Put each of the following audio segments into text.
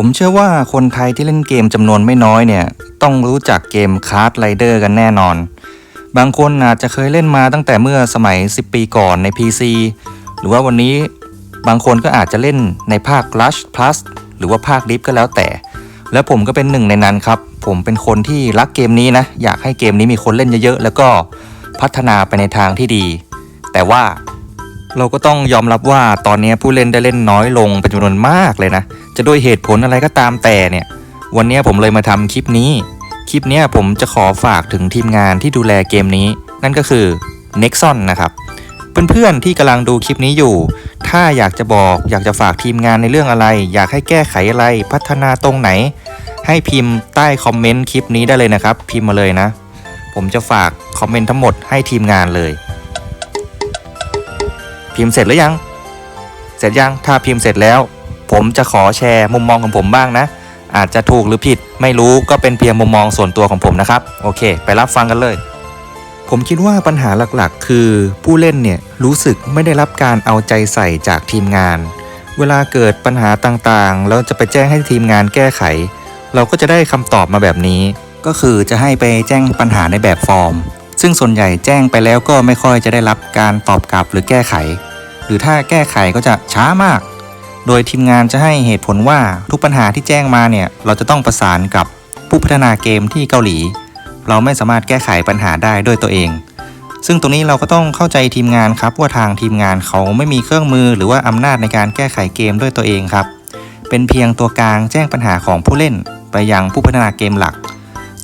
ผมเชื่อว่าคนไทยที่เล่นเกมจำนวนไม่น้อยเนี่ย ต้องรู้จักเกมคาร์ดไรเดอร์กันแน่นอน บางคนอาจจะเคยเล่นมาตั้งแต่เมื่อสมัย 10 ปีก่อนใน PC หรือว่าวันนี้บางคนก็อาจจะเล่นในภาค Rush Plus หรือว่าภาค Div ก็แล้วแต่ และผมก็เป็นหนึ่งในนั้นครับ ผมเป็นคนที่รักเกมนี้นะ อยากให้เกมนี้มีคนเล่นเยอะๆ แล้วก็พัฒนาไปในทางที่ดี แต่ว่าเราก็ต้องยอมรับว่าตอนนี้ผู้เล่นได้เล่นน้อยลงเป็นจำนวนมากเลยนะ จะด้วยเหตุผลอะไรก็ตามแต่เนี่ย วันนี้ผมเลยมาทำคลิปนี้ คลิปนี้ผมจะขอฝากถึงทีมงานที่ดูแลเกมนี้ นั่นก็คือ Nexon นะครับ เพื่อนๆที่กำลังดูคลิปนี้อยู่ ถ้าอยากจะบอกอยากจะฝากทีมงานในเรื่องอะไร อยากให้แก้ไขอะไรพัฒนาตรงไหน ให้พิมพ์ใต้คอมเมนต์คลิปนี้ได้เลยนะครับ พิมพ์มาเลยนะ ผมจะฝากคอมเมนต์ทั้งหมดให้ทีมงานเลย พิมพ์เสร็จหรือยัง เสร็จยังถ้าพิมพ์เสร็จแล้ว ผมจะขอแชร์มุมมองของผมบ้างนะ อาจจะถูกหรือผิดไม่รู้ก็เป็นเพียงมุมมองส่วนตัวของผมนะครับ โอเค ไปรับฟังกันเลย ผมคิดว่าปัญหาหลักๆ คือผู้เล่นเนี่ยรู้สึกไม่ได้รับการเอาใจใส่จากทีมงาน เวลาเกิดปัญหาต่างๆ แล้วจะไปแจ้งให้ทีมงานแก้ไข เราก็จะได้คำตอบมาแบบนี้ ก็คือจะให้ไปแจ้งปัญหาในแบบฟอร์ม ซึ่งส่วนใหญ่แจ้งไปแล้วก็ไม่ค่อยจะได้รับการตอบกลับหรือแก้ไข หรือถ้าแก้ไขก็จะช้ามาก โดยทีมงานจะให้เหตุผลว่าทุกปัญหาที่แจ้งมาเนี่ย เราจะต้องประสานกับผู้พัฒนาเกมที่เกาหลี เราไม่สามารถแก้ไขปัญหาได้ด้วยตัวเอง ซึ่งตรงนี้เราก็ต้องเข้าใจทีมงานครับ ว่าทางทีมงานเขาไม่มีเครื่องมือหรือว่าอำนาจในการแก้ไขเกมด้วยตัวเองครับ เป็นเพียงตัวกลางแจ้งปัญหาของผู้เล่น ไปยังผู้พัฒนาเกมหลัก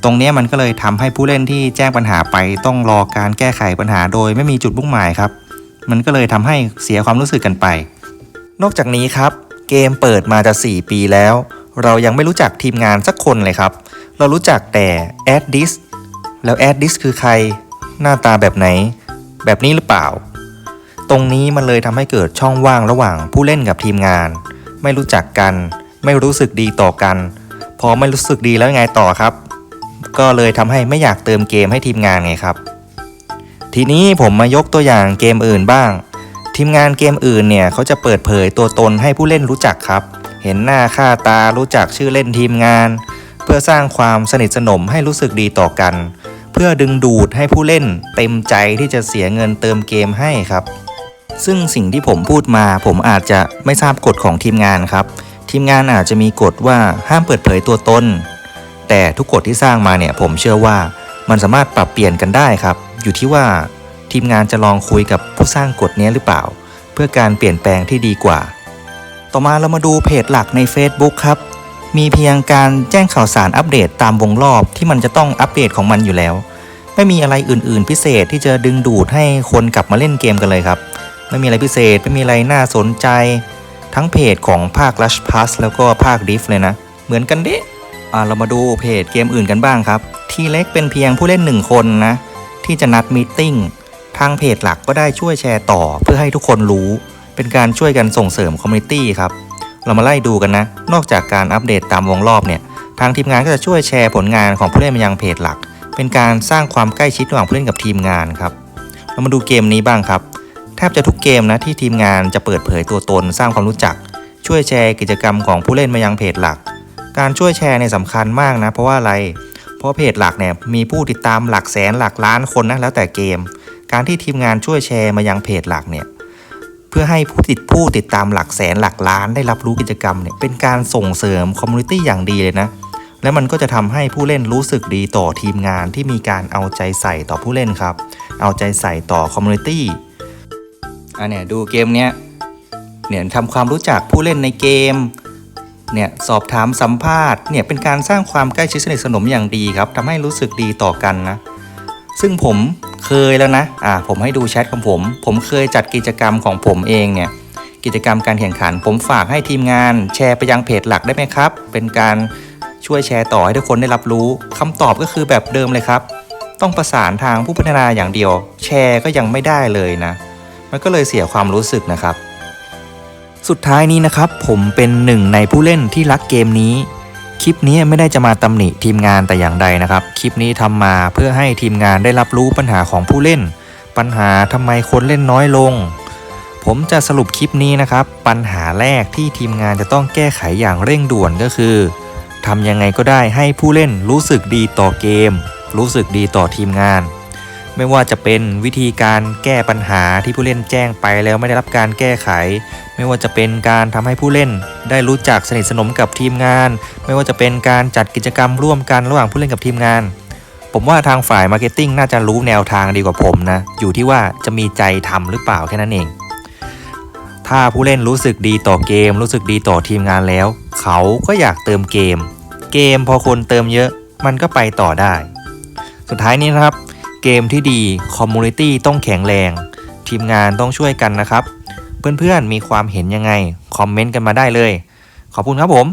ตรงนี้มันก็เลยทำให้ผู้เล่นที่แจ้งปัญหาไปต้องรอการแก้ไขปัญหาโดยไม่มีจุดมุ่งหมายครับ มันก็เลยทำให้เสียความรู้สึกกันไป นอกจากนี้ครับ เกมเปิดมาจะ 4 ปีแล้ว เรายังไม่รู้จักทีมงานสักคนเลยครับ เรารู้จักแต่ a d d i s แล้ว a d d i s คือใคร หน้าตาแบบไหน แบบนี้หรือเปล่า ตรงนี้มันเลยทำให้เกิดช่องว่างระหว่างผู้เล่นกับทีมงาน ไม่รู้จักกัน ไม่รู้สึกดีต่อกัน พอไม่รู้สึกดีแล้วไงต่อครับ ก็เลยทำให้ไม่อยากเติมเกมให้ทีมงานไงครับ ทีนี้ผมมายกตัวอย่างเกมอื่นบ้าง ทีมงานเกมอื่นเนี่ยเขาจะเปิดเผยตัวตนให้ผู้เล่นรู้จักครับ เห็นหน้าค่าตารู้จักชื่อเล่นทีมงาน เพื่อสร้างความสนิทสนมให้รู้สึกดีต่อกัน เพื่อดึงดูดให้ผู้เล่นเต็มใจที่จะเสียเงินเติมเกมให้ครับ ซึ่งสิ่งที่ผมพูดมาผมอาจจะไม่ทราบกฎของทีมงานครับ ทีมงานอาจจะมีกฎว่าห้ามเปิดเผยตัวตน แต่ทุกกฎที่สร้างมาเนี่ยผมเชื่อว่ามันสามารถปรับเปลี่ยนกันได้ครับ อยู่ที่ว่า ทีมงานจะลองคุยกับผู้สร้างกฎนี้หรือเปล่า เพื่อการเปลี่ยนแปลงที่ดีกว่า ต่อมาเรามาดูเพจหลักใน Facebook ครับ มีเพียงการแจ้งข่าวสารอัปเดตตามวงรอบที่มันจะต้องอัปเดตของมันอยู่แล้ว ไม่มีอะไรอื่น ๆ พิเศษที่จะดึงดูดให้คนกลับมาเล่นเกมกันเลยครับ ไม่มีอะไรพิเศษไม่มีอะไรน่าสนใจ ทั้งเพจของภาค Rush Plus แล้วก็ภาค Diff เลยนะ เหมือนกันเด้อ่าเรามาดูเพจเกมอื่นกันบ้างครับ ทีเล็กเป็นเพียงผู้เล่นหนึ่งคนนะที่จะนัดมีติ้ง ทางเพจหลักก็ได้ช่วยแชร์ต่อเพื่อให้ทุกคนรู้ เป็นการช่วยกันส่งเสริมคอมมูนิตี้ครับ เรามาไล่ดูกันนะ นอกจากการอัปเดตตามวงรอบเนี่ย ทางทีมงานก็จะช่วยแชร์ผลงานของผู้เล่นมายังเพจหลัก เป็นการสร้างความใกล้ชิดระหว่างผู้เล่นกับทีมงานครับ เรามาดูเกมนี้บ้างครับ แทบจะทุกเกมนะที่ทีมงานจะเปิดเผยตัวตน สร้างความรู้จัก ช่วยแชร์กิจกรรมของผู้เล่นมายังเพจหลัก การช่วยแชร์เนี่ยสำคัญมากนะ เพราะว่าอะไร เพราะเพจหลักเนี่ยมีผู้ติดตามหลักแสนหลักล้านคนนะแล้วแต่เกม การที่ทีมงานช่วยแชร์มายังเพจหลักเนี่ยเพื่อให้ผู้ติดผู้ติดตามหลักแสนหลักล้านได้รับรู้กิจกรรมเนี่ยเป็นการส่งเสริมคอมมูนิตี้อย่างดีเลยนะและมันก็จะทำให้ผู้เล่นรู้สึกดีต่อทีมงานที่มีการเอาใจใส่ต่อผู้เล่นครับ เอาใจใส่ต่อคอมมูนิตี้อะเนี่ยดูเกมเนี้ยเนี่ยทำความรู้จักผู้เล่นในเกมเนี่ยสอบถามสัมภาษณ์เนี่ยเป็นการสร้างความใกล้ชิดสนิทสนมอย่างดีครับทำให้รู้สึกดีต่อกันนะ ซึ่งผม เคยแล้วนะอ่าผมให้ดูแชทของผม ผมเคยจัดกิจกรรมของผมเองเนี่ยกิจกรรมการแข่งขัน ผมฝากให้ทีมงาน แชร์ไปยังเพจหลักได้ไหมครับ เป็นการช่วยแชร์ต่อให้ทุกคนได้รับรู้คำตอบก็คือแบบเดิมเลยครับ ต้องประสานทางผู้พัฒนาอย่างเดียว แชร์ก็ยังไม่ได้เลยนะ มันก็เลยเสียความรู้สึกนะครับ สุดท้ายนี้นะครับ ผมเป็นหนึ่งในผู้เล่นที่รักเกมนี้ คลิปนี้ไม่ได้จะมาตำหนิทีมงานแต่อย่างใดนะครับ คลิปนี้ทำมาเพื่อให้ทีมงานได้รับรู้ปัญหาของผู้เล่น ปัญหาทำไมคนเล่นน้อยลงผผมจะสรุปคลิปนี้นะครับ ปัญหาแรกที่ทีมงานจะต้องแก้ไขอย่างเร่งด่วนก็คือทำยังไงก็ได้ให้ผู้เล่นรู้สึกดีต่อเกม รู้สึกดีต่อทีมงาน ไม่ว่าจะเป็นวิธีการแก้ปัญหาที่ผู้เล่นแจ้งไปแล้วไม่ได้รับการแก้ไข ไม่ว่าจะเป็นการทำให้ผู้เล่น ได้รู้จักสนิทสนมกับทีมงาน ไม่ว่าจะเป็นการจัดกิจกรรมร่วมกันระหว่างผู้เล่นกับทีมงาน ผมว่าทางฝ่ายมาร์เก็ตติ้งน่าจะรู้แนวทางดีกว่าผมนะ อยู่ที่ว่าจะมีใจทำหรือเปล่าแค่นั้นเอง ถ้าผู้เล่นรู้สึกดีต่อเกม รู้สึกดีต่อทีมงานแล้ว เขาก็อยากเติมเกม เกมพอคนเติมเยอะ มันก็ไปต่อได้ สุดท้ายนี้นะครับ เกมที่ดีคอมมูนิตี้ต้องแข็งแรง ทีมงานต้องช่วยกันนะครับ เพื่อนๆมีความเห็นยังไง คอมเมนต์กันมาได้เลย ขอบคุณครับผม